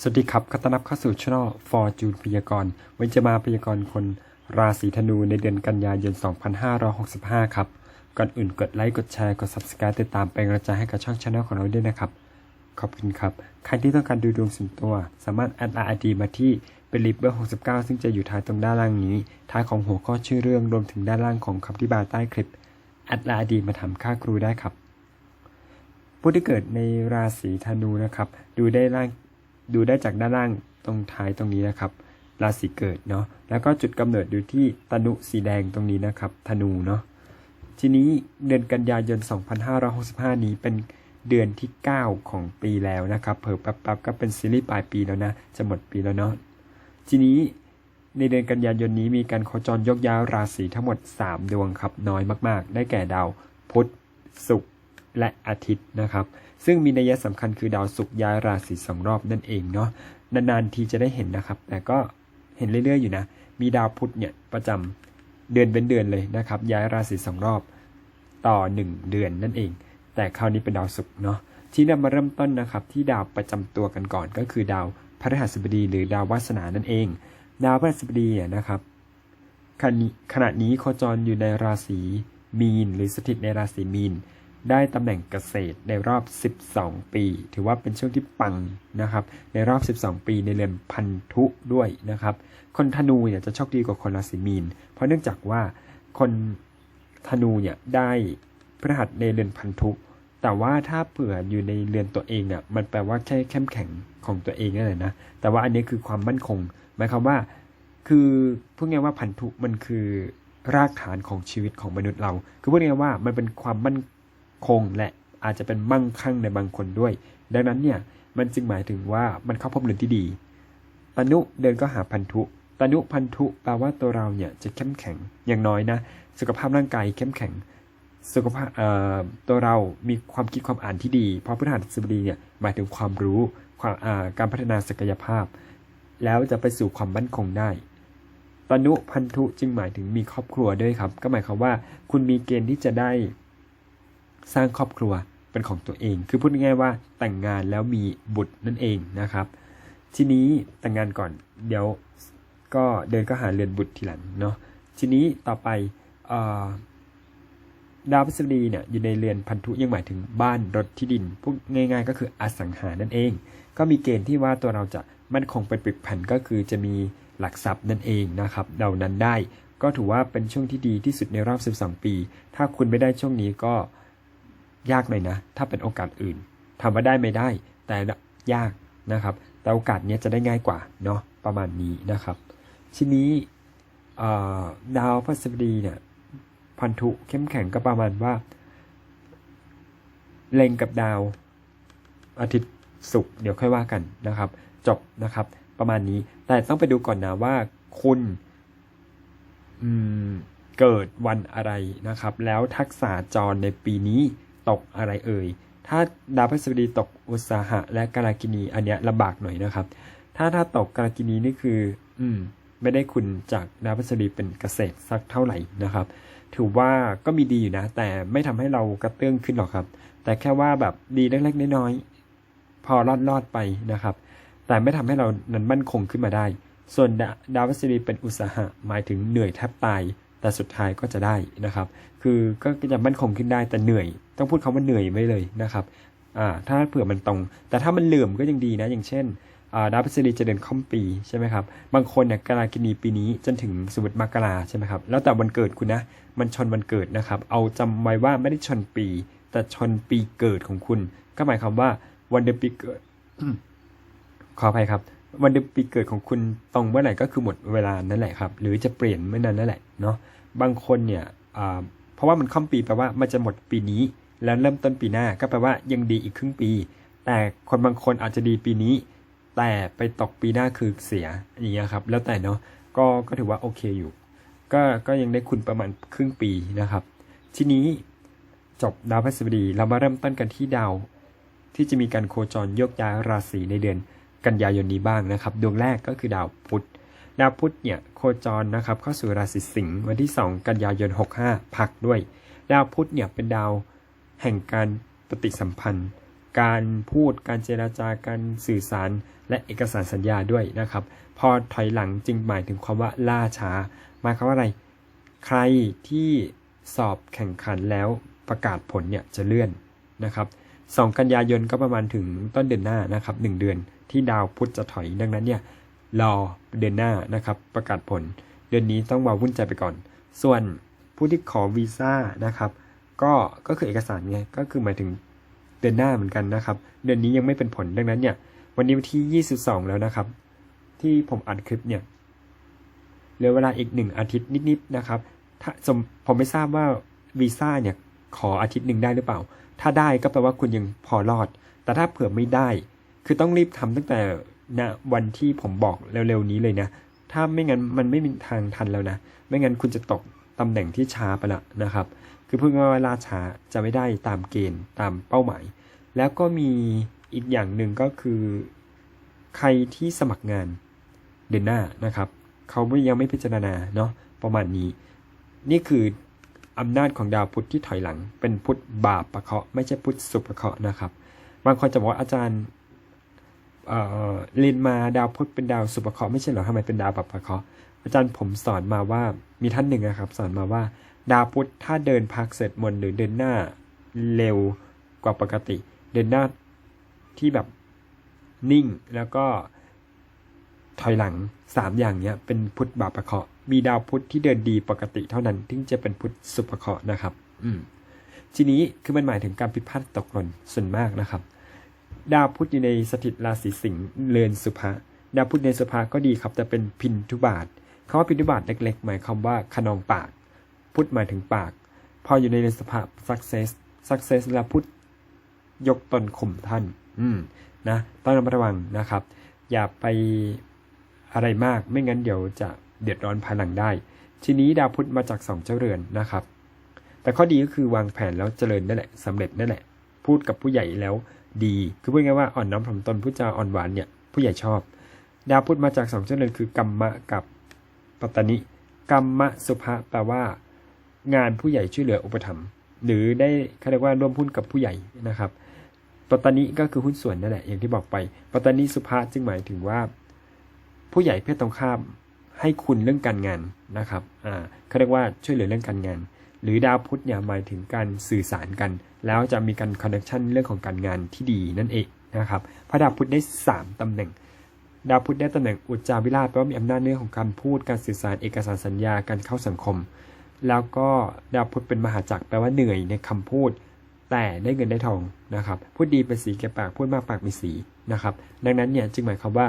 สวัสดีครับขอต้อนรับเข้าสู่ช่องฟอร์จูนพยากรณ์วันจะมาพยากรณ์คนราศีธนูในเดือนกันยายน 2565 ครับ ก่อนอื่นกดไลค์ กดแชร์ กด subscribe ติดตามเป็นกำลังใจให้กับช่องช anel ของเราด้วยนะครับ ขอบคุณครับ ใครที่ต้องการดูดวงส่วนตัว สามารถแอดไลน์ดีมาที่เป็นลิเบอร์69 ซึ่งจะอยู่ท้ายตรงด้านล่างนี้ ท้ายของหัวข้อชื่อเรื่องรวมถึงด้านล่างของคำอธิบายใต้คลิปแอดไลน์ดีมาทำค่าครูได้ครับ ผู้ที่เกิดในราศีธนูนะครับ ดูได้ล่าง ดูได้จากด้านล่างตรงท้ายตรงนี้นะครับ ราศีเกิดเนาะ แล้วก็จุดกำเนิดอยู่ที่ตนุสีแดงตรงนี้นะครับ ธนูเนาะ ทีนี้เดือนกันยายน 2565 นี้เป็นเดือนที่ 9 ของปีแล้วนะครับเพิ่แป๊บๆก็เป็นซีรีส์ปลายปีแล้วนะ จะหมดปีแล้วเนาะ ทีนี้ในเดือนกันยายนนี้มีการโคจรยกย้ายราศีทั้งหมด 3 ดวงครับน้อยมากๆ ได้แก่ดาวพุธศุกร์ และอาทิตย์นะครับ ซึ่งมีนัยสำคัญคือดาวศุกร์ย้ายราศีสองรอบนั่นเองเนาะนานๆทีจะได้เห็นนะครับ แต่ก็เห็นเรื่อยๆอยู่นะ มีดาวพุธเนี่ยประจำเดือนเป็นเดือนเลยนะครับ ย้ายราศีสองรอบต่อ 1 เดือนนั่นเอง แต่คราวนี้เป็นดาวศุกร์เนาะที่นำมาเริ่มต้นนะครับ ที่ดาวประจำตัวกันก่อนก็คือดาวพฤหัสบดีหรือดาววาสนานั่นเอง ดาวพฤหัสบดีเนี่ยนะครับขณะนี้โคจรอยู่ในราศีมีน หรือสถิตในราศีมีน ได้ตำแหน่งเกษตรในรอบ 12 ปี ถือว่าเป็นช่วงที่ปังนะครับ ในรอบ 12 ปีในเรือนพันธุด้วยนะครับ คนธนูเนี่ยจะโชคดีกว่าคนราศีมีน เพราะเนื่องจากว่าคนธนูเนี่ยได้พฤหัสในเรือนพันธุแต่ว่าถ้าเผื่ออยู่ในเรือนตัวเองอะมันแปลว่าแค่เข้มแข็งของตัวเองนั่นแหละนะ แต่ว่าอันนี้คือความมั่นคง หมายความว่า คือพูดง่ายว่าพันธุมันคือรากฐานของชีวิตของมนุษย์เรา คือพูดง่ายว่ามันเป็นความมั่น คงและอาจจะเป็นมั่งคั่งในบางคนด้วย ดังนั้นเนี่ยมันจึงหมายถึงว่ามันเข้าพบเรือนที่ดีตนุเดินก็หาพันธุตนุพันธุแปลว่าตัวเราเนี่ยจะเข้มแข็งอย่างน้อยนะ สุขภาพร่างกายเข้มแข็ง สุขภาพเอ่อตัวเรามีความคิดความอ่านที่ดี เพราะพฤหัสบดีเนี่ยหมายถึงความรู้ความอ่าการพัฒนาศักยภาพ แล้วจะไปสู่ความมั่นคงได้ตนุพันธุจึงหมายถึงมีครอบครัวด้วยครับ ก็หมายความว่าคุณมีเกณฑ์ที่จะได้ สร้างครอบครัวเป็นของตัวเอง คือพูดง่ายๆว่าแต่งงานแล้วมีบุตรนั่นเองนะครับ ทีนี้แต่งงานก่อนเดี๋ยวก็เดินก็หาเรือนบุตรทีหลังเนาะทีนี้ต่อไปออดาวพฤษฎีเนี่ยอยู่ในเรือนพันธุยังหมายถึงบ้านรถที่ดินพูดง่าย ๆ ก็คืออสังหานั่นเอง ก็มีเกณฑ์ที่ว่าตัวเราจะมั่นคงเป็นปึกแผ่นก็คือจะมีหลักทรัพย์นั่นเองนะครับเดานั้นได้ก็ถือว่าเป็นช่วงที่ดีที่สุดในรอบ 12 ปี ถ้าคุณไม่ได้ช่วงนี้ก็ ยากหน่อยนะ ถ้าเป็นโอกาสอื่นถามาได้ไม่ได้ แต่ยากนะครับ แต่โอกาสเนี้ยจะได้ง่ายกว่าเนาะประมาณนี้นะครับทีนี้ดาวพฤหัสบดีเนี่ยพันธุเข้มแข็งก็ประมาณว่าเล็งกับดาวอาทิตย์ศุกร์เดี๋ยวค่อยว่ากันนะครับ จบนะครับประมาณนี้แต่ต้องไปดูก่อนนะว่าคุณเกิดวันอะไรนะครับ แล้วทักษะจรในปีนี้ ตกอะไรเอ่ย ถ้าดาวพฤหัสบดีตกอุตสาหะและกาลกินีอันเนี้ยลำบากหน่อยนะครับ ถ้าถ้าตกกาลกินีนี่คือ อืม ไม่ได้คุณจากดาวพฤหัสบดีเป็นเกษตรสักเท่าไหร่นะครับ ถือว่าก็มีดีอยู่นะ แต่ไม่ทำให้เรากระเตื้องขึ้นหรอกครับ แต่แค่ว่าแบบดีเล็กๆน้อยๆพอรอดรอดๆไปนะครับ แต่ไม่ทำให้เรานั้นมั่นคงขึ้นมาได้ ส่วนดาดาวพฤหัสบดีเป็นอุตสาหะหมายถึงเหนื่อยแทบตาย แต่สุดท้ายก็จะได้นะครับ คือก็จะมั่นคงขึ้นได้แต่เหนื่อย ต้องพูดคำว่าเหนื่อยไว้เลยนะครับอ่าถ้าเผื่อมันตรง แต่ถ้ามันเหลื่อมก็ยังดีนะ อย่างเช่นอ่าดาวพฤหัสบดีจะเดินค่อมปีใช่ไหมครับ บางคนเนี่ยกาลากินีปีนี้จนถึงสมมติมกราใช่ไหมครับ แล้วแต่วันเกิดคุณนะ มันชนวันเกิดนะครับ เอาจำไว้ว่าไม่ได้ชนปี แต่ชนปีเกิดของคุณ ก็หมายความว่าวันเดือนปีเกิด ขออภัยครับ วันเดือนปีเกิดของคุณตรงเมื่อไหร่ก็คือหมดเวลานั่นแหละครับ หรือจะเปลี่ยนเมื่อนั้นนั่นแหละเนาะ บางคนเนี่ยเพราะว่ามันค่อมปีแปลว่ามันจะหมดปีนี้ แล้วเริ่มต้นปีหน้าก็แปลว่ายังดีอีกครึ่งปี แต่คนบางคนอาจจะดีปีนี้ แต่ไปตกปีหน้าคือเสียอย่างเงี้ยครับ แล้วแต่เนาะก็ก็ถือว่าโอเคอยู่ ก็ก็ยังได้คุณประมาณครึ่งปีนะครับ ทีนี้จบดาวพฤหัสบดีเรามาเริ่มต้นกันที่ดาว ที่จะมีการโคจรโยกย้ายราศีในเดือนกันยายนนี้บ้างนะครับ ดวงแรกก็คือดาวพุธ ดาวพุธเนี่ยโคจรนะครับเข้าสู่ราศีสิงห์วันที่ 2 กันยายน 65 พักด้วย ดาวพุธเนี่ยเป็นดาวแห่งการปฏิสัมพันธ์ การพูดการเจราจาการสื่อสารและเอกสารสัญญาด้วยนะครับ พอถอยหลังจึงหมายถึงความว่าล่าช้าหมายความว่าอะไร ใครที่สอบแข่งขันแล้วประกาศผลเนี่ยจะเลื่อนนะครับ2กันยายนก็ประมาณถึงต้นเดือนหน้านะครับ1เดือนที่ดาวพุธจะถอยดังนั้นเนี่ย รอเดือนหน้านะครับ ประกาศผล เดือนนี้ต้องวาวุ่นใจไปก่อน ส่วนผู้ที่ขอวีซ่านะครับ ก็ก็คือเอกสารไงก็คือหมายถึงเดือนหน้าเหมือนกันนะครับ เดือนนี้ยังไม่เป็นผลดังนั้นเนี่ยวันนี้วันที่ 22 แล้วนะครับ ที่ผมอัดคลิปเนี่ยเหลือเวลาอีกหนึ่งอาทิตย์นิดๆนะครับ ถ้าสมผมไม่ทราบว่าวีซ่าเนี่ยขออาทิตย์หนึ่งได้หรือเปล่า ถ้าได้ก็แปลว่าคุณยังพอรอด แต่ถ้าเผื่อไม่ได้ คือต้องรีบทำตั้งแต่ ณวันที่ผมบอกเร็วๆนี้เลยนะ ถ้าไม่งั้นมันไม่มีทางทันแล้วนะ ไม่งั้นคุณจะตกตำแหน่งที่ช้าไปละนะครับ คือพูดง่ายว่าล่าช้าจะไม่ได้ตามเกณฑ์ตามเป้าหมาย แล้วก็มีอีกอย่างหนึ่งก็คือ ใครที่สมัครงานเดือนหน้านะครับ เขาไม่ยังไม่พิจารณาเนาะประมาณนี้ นี่คืออำนาจของดาวพุธที่ถอยหลัง เป็นพุธบาปประเคาะไม่ใช่พุธสุภเคาะนะครับ บางคนจะบอกว่าอาจารย์ เอ่อเรียนมาดาวพุธเป็นดาวสุภเคราะห์ไม่ใช่เหรอทำไมเป็นดาวบาปประเคราะห์อาจารย์ผมสอนมาว่ามีท่านหนึ่งนะครับ สอนมาว่า ดาวพุธถ้าเดินพักเสร็จมนหรือเดินหน้าเร็วกว่าปกติ เดินหน้าที่แบบนิ่งแล้วก็ถอยหลังสามอย่างเนี้ยเป็นพุธบาปประเคาะมีดาวพุธที่เดินดีปกติเท่านั้นถึงจะเป็นพุธสุภเคราะนะครับ อืมทีนี้คือมันหมายถึงการผิดพลาดตกหล่นส่วนมากนะครับ ดาวพุธอยู่ในสถิตราศีสิงห์เรือนสุภะดาวพุธในสุภะก็ดีครับ แต่เป็นพินทุบาทคำว่าพินทุบาทเล็ก ๆ หมายความว่าขนองปาก พุธหมายถึงปาก พออยู่ในเรือนสุภะ success success แล้วพุธยกตนข่มท่าน อืมนะต้องระมัดระวังนะครับ อย่าไปอะไรมากไม่งั้นเดี๋ยวจะเดือดร้อนภายหลังได้ ทีนี้ดาวพุธมาจากสองเจ้าเรือนนะครับ แต่ข้อดีก็คือวางแผนแล้วเจริญนั่นแหละสำเร็จนั่นแหละ พูดกับผู้ใหญ่แล้ว ดี คือพูดง่ายว่าอ่อนน้อมถ่อมตนพูดจาอ่อนหวานเนี่ยผู้ใหญ่ชอบ ดาวพุธมาจากสองเจ้าเรือนคือกรรมะกับปัตตนิกรรมะสุภะแปลว่า งานผู้ใหญ่ช่วยเหลืออุปถัมภ์หรือได้เขาเรียกว่าร่วมหุ้นกับผู้ใหญ่นะครับปัตตนิก็คือหุ้นส่วนนั่นแหละอย่างที่บอกไปปัตตนิสุภะจึงหมายถึงว่า ผู้ใหญ่เพศตรงข้ามให้คุณเรื่องการงานนะครับอ่าเขาเรียกว่าช่วยเหลือเรื่องการงาน หรือดาวพุธเนี่ยหมายถึงการสื่อสารกัน แล้วจะมีการคอนเนคชันเรื่องของการงานที่ดีนั่นเองนะครับพระดาวพุธได้ 3ตำแหน่ง ดาวพุธได้ตำแหน่งอุจจาวิราชแปลว่ามีอำนาจเรื่องของการพูดการสื่อสารเอกสารสัญญาการเข้าสังคม แล้วก็ดาวพุธเป็นมหาจักรแปลว่าเหนื่อยในคำพูด แต่ได้เงินได้ทองนะครับพูดดีเป็นสีแก่ปากพูดมากปากมีสีนะครับดังนั้นเนี่ยจึงหมายความว่า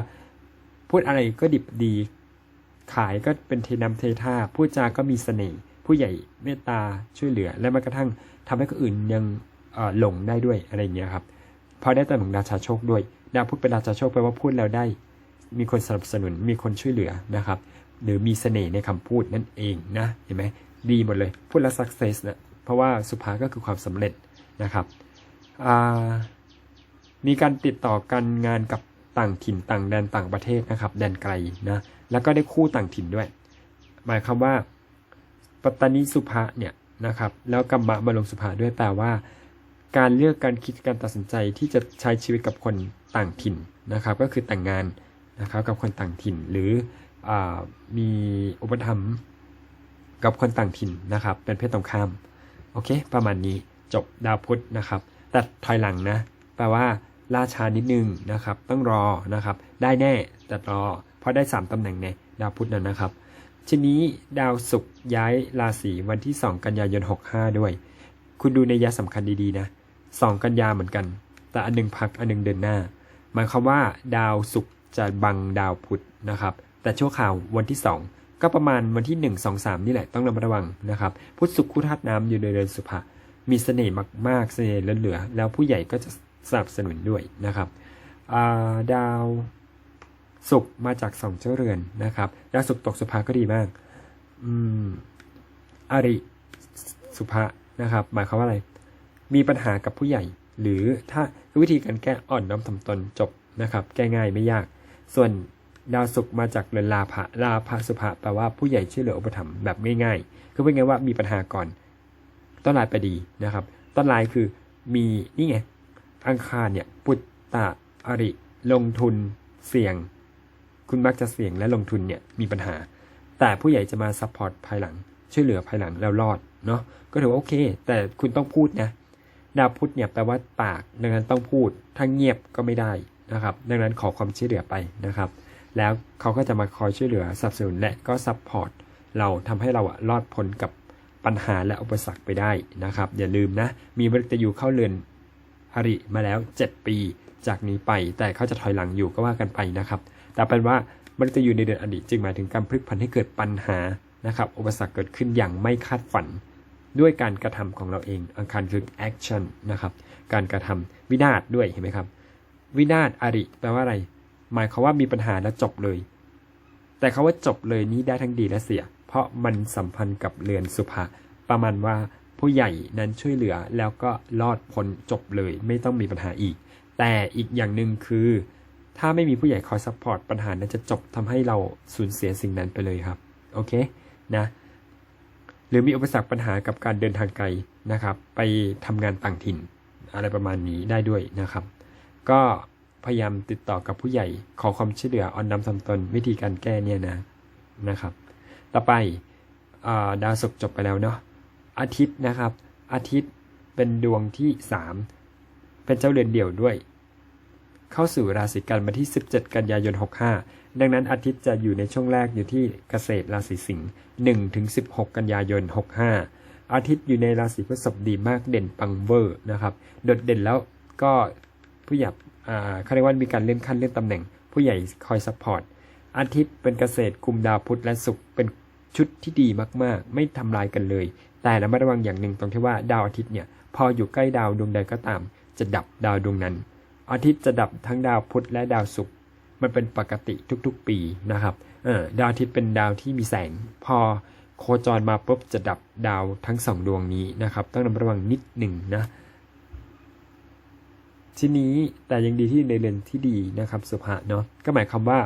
พูดอะไรก็ดิบดีขายก็เป็นเทน้ำเทท่าพูดจาก็มีเสน่ห์ ผู้ใหญ่เมตตาช่วยเหลือ และแม้กระทั่งทำให้คนอื่นยังหลงได้ด้วยอะไรเงี้ยครับพอได้ตำแหน่งราชาโชคด้วยดาวพุธเป็นราชาโชคแปลว่าพูดแล้วได้ มีคนสนับสนุนมีคนช่วยเหลือนะครับ หรือมีเสน่ห์ในคำพูดนั่นเองนะเห็นไหมดีหมดเลยพูดแล้ว success นะเพราะว่าสุภาก็คือความสำเร็จนะครับมีการติดต่อกันงานกับต่างถิ่นต่างแดนต่างประเทศนะครับ แดนไกลนะแล้วก็ได้คู่ต่างถิ่นด้วย หมายความว่า ปัตตานีสุภาเนี่ยนะครับ แล้วกัมมะมาลงสุภาด้วยแปลว่า การเลือกการคิดการตัดสินใจที่จะใช้ชีวิตกับคนต่างถิ่นนะครับ ก็คือแต่งงานนะครับกับคนต่างถิ่น หรืออมีอุปถัมกับคนต่างถิ่นนะครับ เป็นเพศตรงข้ามโอเค ประมาณนี้จบดาวพุธนะครับ แต่ถอยหลังนะแปลว่าล่าช้านิดนึงนะครับ ต้องรอนะครับ ได้แน่แต่รอเพราะได้ 3 ตำแหน่งในดาวพุธนั้นนะครับ ทีนี้ดาวศุกร์ย้ายราศีวันที่ 2 กันยายน 65 ด้วย คุณดูในยะสำคัญดีๆนะ 2 กันยาเหมือนกัน แต่อันหนึงพักอันหนึงเดินหน้า หมายความว่าดาวศุกร์จะบังดาวพุธนะครับ แต่ชั่วข่าววันที่ 2 ก็ประมาณวันที่ 1 2 3 นี่แหละต้องระมัดระวังนะครับ พุธศุกร์คู่ธาตุน้ำอยู่ในเรือนสุภะมีเสน่ห์มากๆเสน่ห์เหลือๆแล้วผู้ใหญ่ก็จะสนับสนุนด้วยนะครับาดาว ศุกมาจากสองเจ้าเรือนนะครับดาวศุกตกสุภาก็ดีมากอืมอริสุภะนะครับ หมายความว่าอะไร มีปัญหากับผู้ใหญ่ หรือถ้าวิธีการแก้อ่อนน้อมถ่อมตนจบนะครับ แก้ง่ายไม่ยาก ส่วนดาวศุกร์มาจากเรือนลาภะลาภะสุภะแปลว่าผู้ใหญ่ช่วยเหลืออุปถัมภ์แบบง่ายๆ คือเป็นไงายว่ามีปัญหาก่อน ต้นลายไปดีนะครับ ต้นลายคือมีนี่ไง อังคารเนี่ย ปุตตะอริ ลงทุน เสี่ยง คุณมักจะเสี่ยงและลงทุนเนี่ยมีปัญหา แต่ผู้ใหญ่จะมาซัพพอร์ตภายหลัง ช่วยเหลือภายหลังแล้วรอดเนาะก็ถือว่าโอเค แต่คุณต้องพูดนะดาวพุธเนี่ยแปลว่าปาก ดังนั้นต้องพูดถ้าเงียบก็ไม่ได้นะครับ ดังนั้นขอความช่วยเหลือไปนะครับ แล้วเขาก็จะมาคอยช่วยเหลือสนับสนุนและก็ซัพพอร์ตเราทำให้เราอะรอดพ้นกับปัญหาและอุปสรรคไปได้นะครับ อย่าลืมนะ มีมฤตยูเข้าเรือนอริมาแล้ว 7 ปีจากนี้ไป แต่เขาจะถอยหลังอยู่ก็ว่ากันไปนะครับ แต่เป็นว่ามฤตยูในเดือนอดีตจึงหมายถึงการพลิกผันให้เกิดปัญหานะครับ อุปสรรคเกิดขึ้นอย่างไม่คาดฝัน ด้วยการกระทำของเราเอง อังคารคือ action นะครับ การกระทำวินาศด้วยเห็นไหมครับ วินาศอริแปลว่าอะไร หมายความว่ามีปัญหาแล้วจบเลย แต่คาว่าจบเลยนี้ได้ทั้งดีและเสีย เพราะมันสัมพันธ์กับเรือนสุภาประมาณว่าผู้ใหญ่นั้นช่วยเหลือแล้วก็รอดพ้นจบเลย ไม่ต้องมีปัญหาอีก แต่อีกอย่างหนึ่งคือ ถ้าไม่มีผู้ใหญ่คอยซัพพอร์ตปัญหานั้นจะจบทำให้เราสูญเสียสิ่งนั้นไปเลยครับ โอเคนะหรือมีอุปสรรคปัญหากับการเดินทางไกลนะครับ ไปทำงานต่างถิ่น อะไรประมาณนี้ได้ด้วยนะครับ ก็พยายามติดต่อกับผู้ใหญ่ขอความช่วยเหลือออนนำทำตนวิธีการแก้เนี่ยนะนะครับ ต่อไปอดาวศุกร์จบไปแล้วเนาะอาทิตย์นะครับ อาทิตย์เป็นดวงที่ 3 เป็นเจ้าเรือนเดี่ยวด้วย เข้าสู่ราศีกันมาที่ 17 กันยายน 65 ดังนั้นอาทิตย์จะอยู่ในช่วงแรกอยู่ที่เกษตรราศีสิงห์1ถึง16 กันยายน 65 อาทิตย์อยู่ในราศีพฤษภดีมากเด่นปังเวอร์นะครับโดดเด่นแล้วก็ผู้ใหญ่เขาเรียกว่ามีการเลื่อนขั้นเลื่อนตำแหน่ง ผู้ใหญ่คอยซัพพอร์ตอาทิตย์เป็นเกษตรกลุ่มดาวพุธและศุกร์เป็นชุดที่ดีมากๆ ไม่ทำลายกันเลย แต่ระมัดระวังอย่างหนึ่งตรงที่ว่าดาวอาทิตย์เนี่ยพออยู่ใกล้ดาวดวงใดก็ตาม จะดับดาวดวงนั้น อาทิตย์จะดับทั้งดาวพุธและดาวศุกร์มันเป็นปกติทุกๆปีนะครับเออดาวอาทิตย์เป็นดาวที่มีแสง พอโคจรมาปุ๊บจะดับดาวทั้งสองดวงนี้นะครับต้องระมัดระวังนิดหนึ่งนะทีนี้แต่ยังดีที่ในเรือนที่ดีนะครับสุภาเนาะก็หมายความว่า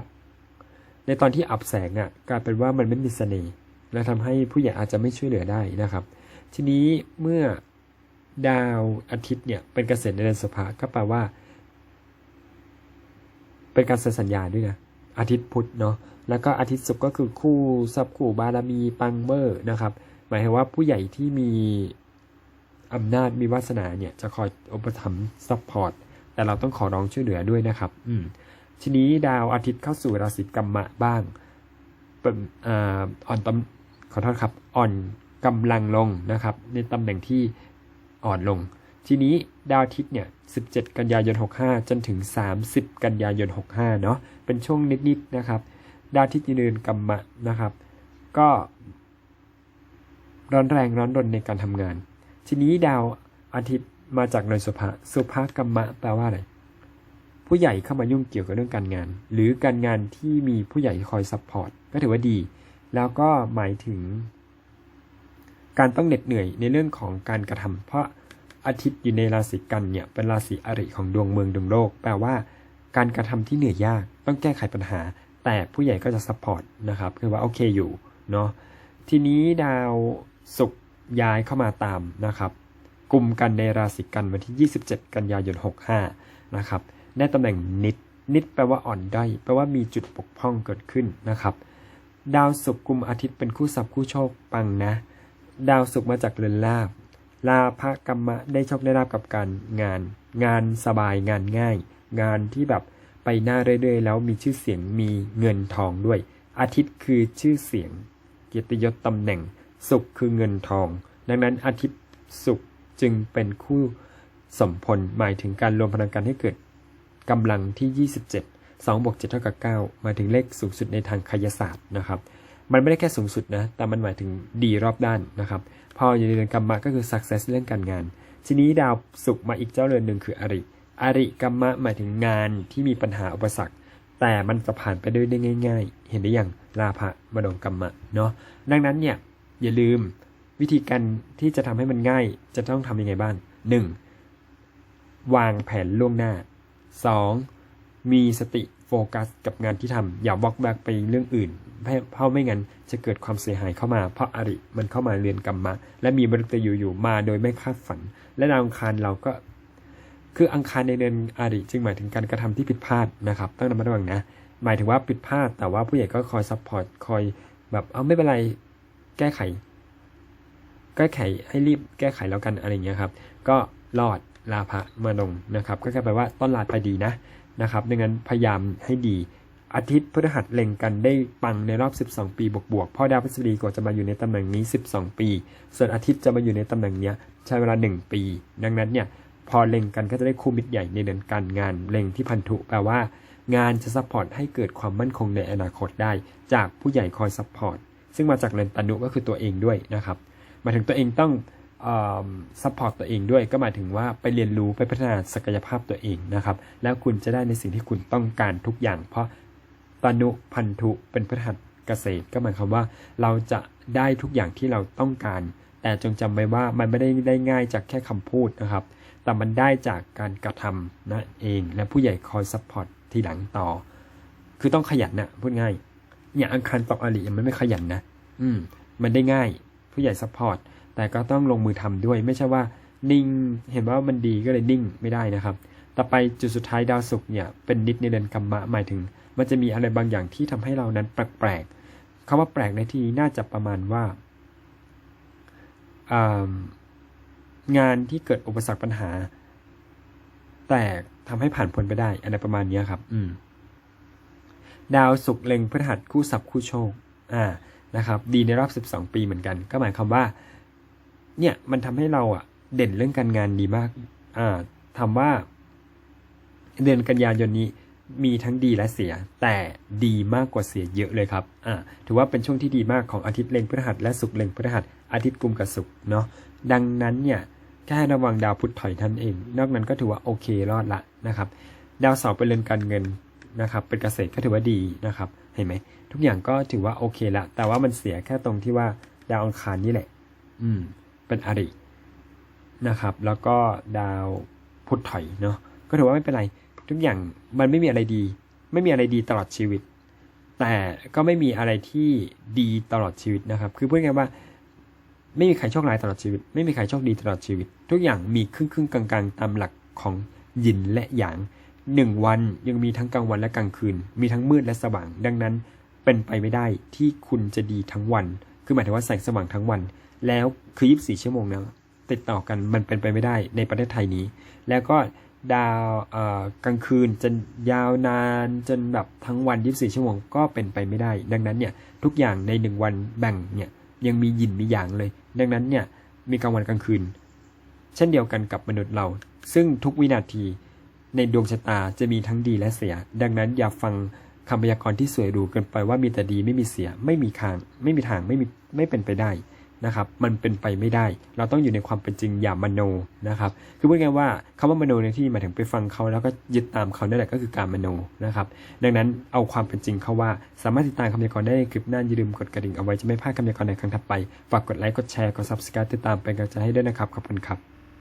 ในตอนที่อับแสงอะ่ะกลายเป็นว่ามันไม่มีเสน่ห์และทำให้ผู้ใหญ่อาจจะไม่ช่วยเหลือได้นะครับ ทีนี้เมื่อดาวอาทิตย์เนี่ยเป็นเกษตรในเรือนสุภาก็แปลว่า เป็นการเซ็นสัญญาด้วยนะอาทิตย์พุธเนาะแล้วก็อาทิตย์ศุกร์ก็คือคู่ซับคู่บารมีปังเบอร์นะครับ หมายถึงว่าผู้ใหญ่ที่มีอำนาจมีวาสนาเนี่ยจะคอยอุปถัมภ์ซัพพอร์ตแต่เราต้องขอร้องช่วยเหลือด้วยนะครับ อืมทีนี้ดาวอาทิตย์เข้าสู่ราศีกัมมะบ้างเป็นอ่อนตำขอโทษครับ อ่อนกำลังลงนะครับ ในตำแหน่งที่อ่อนลง ทีนี้ดาวอาทิตย์เนี่ย 17 กันยายน 65 จนถึง 30 กันยายน 65 เนาะเป็นช่วงนิดๆนะครับ ดาวอาทิตย์ยืนกัมมะนะครับ ก็ ร้อนแรงร้อนรนในการทำงาน ทีนี้ดาวอาทิตย์มาจากเรือนสุภะสุภกัมมะแปลว่าอะไรผู้ใหญ่เข้ามายุ่งเกี่ยวกับเรื่องการงาน หรือการงานที่มีผู้ใหญ่คอยซัพพอร์ตก็ถือว่าดี แล้วก็หมายถึง การต้องเหน็ดเหนื่อยในเรื่องของการกระทำเพราะ อาทิตย์อยู่ในราศีกันเนี่ยเป็นราศีอริของดวงเมืองดวงโลก แปลว่า การกระทำที่เหนื่อยยากต้องแก้ไขปัญหา แต่ผู้ใหญ่ก็จะซัพพอร์ตนะครับคือว่าโอเคอยู่เนาะทีนี้ดาวศุกร์ย้ายเข้ามาตามนะครับกลุ่มกันในราศีกันวันที่ 27 กันยายน 65 นะครับได้ตำแหน่งนิด นิดแปลว่าอ่อนด้อยแปลว่ามีจุดปกพร่องเกิดขึ้นนะครับ ดาวศุกร์กลุ่มอาทิตย์เป็นคู่สับคู่โชคปังนะ ดาวศุกร์มาจากเรือนลาบ ลาภกรรมะได้โชคได้ลาบกับการงาน งานสบายงานง่าย งานที่แบบไปหน้าเรื่อยๆ แล้วมีชื่อเสียงมีเงินทองด้วย อาทิตย์คือชื่อเสียง เกียรติยศตำแหน่งศุกร์คือเงินทอง ดังนั้นอาทิตย์ศุกร์จึงเป็นคู่สมพลหมายถึงการรวมพลังกันให้เกิดกำลังที่ 27 2บวก7เท่ากับ9หมายถึงเลขสูงสุดในทางคยศาสตร์นะครับ มันไม่ได้แค่สูงสุดนะ แต่มันหมายถึงดีรอบด้านนะครับ พออยู่ในเรือนกรรมะก็คือ success เรื่องการงาน ทีนี้ดาวศุกร์มาอีกเจ้าเรือนหนึ่งคืออริอริกรรมะหมายถึงงานที่มีปัญหาอุปสรรค แต่มันจะผ่านไปด้วยได้ง่าย ๆ เห็นได้อย่างลาภะมโนกรรมะเนาะดังนั้นเนี่ยอย่าลืมวิธีการที่จะทำให้มันง่ายจะต้องทำยังไงบ้าง 1. วางแผนล่วงหน้า 2. มีสติ โฟกัสกับงานที่ทำอย่าวอกแบกไปเรื่องอื่น เพราะไม่งั้นจะเกิดความเสียหายเข้ามา เพราะอริมันเข้ามาเรียนกรรมะ และมีบริตยูอยู่มาโดยไม่คาดฝัน และดาวอังคารเราก็ คืออังคารในเดือนอาริจึงหมายถึงการกระทำที่ผิดพลาดนะครับต้องระมัดระวังนะหมายถึงว่าผิดพลาดแต่ว่าผู้ใหญ่ก็คอยซัพพอร์ตคอยแบบเอาไม่เป็นไรแก้ไขแก้ไขให้รีบแก้ไขแล้วกันอะไรอย่างเงี้ยครับ ก็รอดลาภะมาลงนะครับ ก็แปลว่าต้นลาดไปดีนะ นะครับดังนั้นพยายามให้ดี อาทิตย์พฤหัสเล็งกันได้ปังในรอบ 12 ปีบวกๆ เพ่อดาวพฤษฎีก็จะมาอยู่ในตำแหน่งนี้ 12 ปี ส่วนอาทิตย์จะมาอยู่ในตำแหน่งนี้ใช้เวลา 1 ปี ดังนั้นเนี่ยพอเล็งกันก็จะได้คู่มิตรใหญ่ในเดือนการงานเล็งที่พันธุแปลว่า งานจะซัพพอร์ตให้เกิดความมั่นคงในอนาคตได้ จากผู้ใหญ่คอยซัพพอร์ตซึ่งมาจากเรือนตนุก็คือตัวเองด้วยนะครับหมายถึงตัวเองต้อง ซัพพอร์ตตัวเองด้วย ก็หมายถึงว่าไปเรียนรู้ไปพัฒนาศักยภาพตัวเองนะครับ แล้วคุณจะได้ในสิ่งที่คุณต้องการทุกอย่าง เพราะตนุพันธุเป็นพฤหัสเกษตร ก็หมายความว่าเราจะได้ทุกอย่างที่เราต้องการ แต่จงจำไว้ว่ามันไม่ได้ได้ง่ายจากแค่คำพูดนะครับ แต่มันได้จากการกระทำนั่นเอง และผู้ใหญ่คอยซัพพอร์ตทีหลังต่อ คือต้องขยันนะพูดง่าย อย่างอังคารตกอริมันไม่ขยันนะ อืม มันได้ง่าย ผู้ใหญ่ซัพพอร์ต แต่ก็ต้องลงมือทำด้วย ไม่ใช่ว่านิ่งเห็นว่ามันดีก็เลยนิ่งไม่ได้นะครับ ต่อไปจุดสุดท้ายดาวศุกร์เนี่ยเป็นนิดในเดือนกัมมะหมายถึง มันจะมีอะไรบางอย่างที่ทำให้เรานั้นแปลกๆคำว่าแปลกในที่นี้น่าจะประมาณว่างานที่เกิดอุปสรรคปัญหา แต่ทำให้ผ่านพ้นไปได้ อะไรประมาณนี้ครับ อืม ดาวศุกร์เล็งพฤหัสคู่ศัพท์คู่โชค อ่านะครับ ดีในรอบ 12 ปีเหมือนกัน ก็หมายความว่า เนี่ยมันทำให้เราอะเด่นเรื่องการงานดีมาก อ่าถามว่า เดือนกันยายนนี้มีทั้งดีและเสีย แต่ดีมากกว่าเสียเยอะเลยครับ อ่า ถือว่าเป็นช่วงที่ดีมากของอาทิตย์เล็งพฤหัสและศุกร์เล็งพฤหัส อาทิตย์กุมกับศุกร์เนาะ ดังนั้นเนี่ยแค่ระวังดาวพุธถอยท่านเอง นอกนั้นก็ถือว่าโอเครอดละนะครับ ดาวเสาร์เป็นเรือนการเงินนะครับ เป็นเกษตรก็ถือว่าดีนะครับ เห็นไหม ทุกอย่างก็ถือว่าโอเคละ แต่ว่ามันเสียแค่ตรงที่ว่าดาวอังคารนี่แหละ อืม เป็นอรินะครับ แล้วก็ดาวพุธถอยเนาะก็ถือว่าไม่เป็นไร ทุกอย่างมันไม่มีอะไรดี ไม่มีอะไรดีตลอดชีวิต แต่ก็ไม่มีอะไรที่ดีตลอดชีวิตนะครับ คือพูดง่ายว่า ไม่มีใครโชคร้ายตลอดชีวิต ไม่มีใครโชคดีตลอดชีวิต ทุกอย่างมีครึ่งครึ่งๆกลางๆตามหลักของยินและหยางหนึ่งวันยังมีทั้งกลางวันและกลางคืน มีทั้งมืดและสว่าง ดังนั้นเป็นไปไม่ได้ที่คุณจะดีทั้งวัน คือหมายถึงว่าแสงสว่างทั้งวัน แล้วคือ 24 ชั่วโมงนะติดต่อกันมันเป็นไปไม่ได้ในประเทศไทยนี้ แล้วก็ดาวกลางคืนจะยาวนานจนแบบทั้งวัน 24 ชั่วโมงก็เป็นไปไม่ได้ ดังนั้นเนี่ยทุกอย่างในหนึ่งวันแบ่งเนี่ยยังมีหยินมีหยางเลย ดังนั้นเนี่ยมีกลางวันกลางคืน เช่นเดียวกันกับมนุษย์เรา ซึ่งทุกวินาทีในดวงชะตาจะมีทั้งดีและเสีย ดังนั้นอย่าฟังคำพยากรณ์ที่สวยหรูเกินไปว่ามีแต่ดีไม่มีเสียไม่มีทาง ไม่มีทางไม่มีไม่เป็นไปได้ นะครับมันเป็นไปไม่ได้ เราต้องอยู่ในความเป็นจริงอย่ามโนนะครับคือพูดง่ายว่าคำว่ามโนในที่หมายถึงไปฟังเขาแล้วก็ยึดตามเขานั่นแหละก็คือการมโนนะครับดังนั้นเอาความเป็นจริงเข้าว่า สามารถติดตามคำพยากรณ์ได้ในคลิปหน้าอย่าลืมกดกระดิ่งเอาไว้จะไม่พลาดคำพยากรณ์ในครั้งถัดไปฝากกดไลค์กดแชร์กดซับสไครต์ติดตามเป็นกำลังใจให้ด้วยนะครับขอบคุณครับ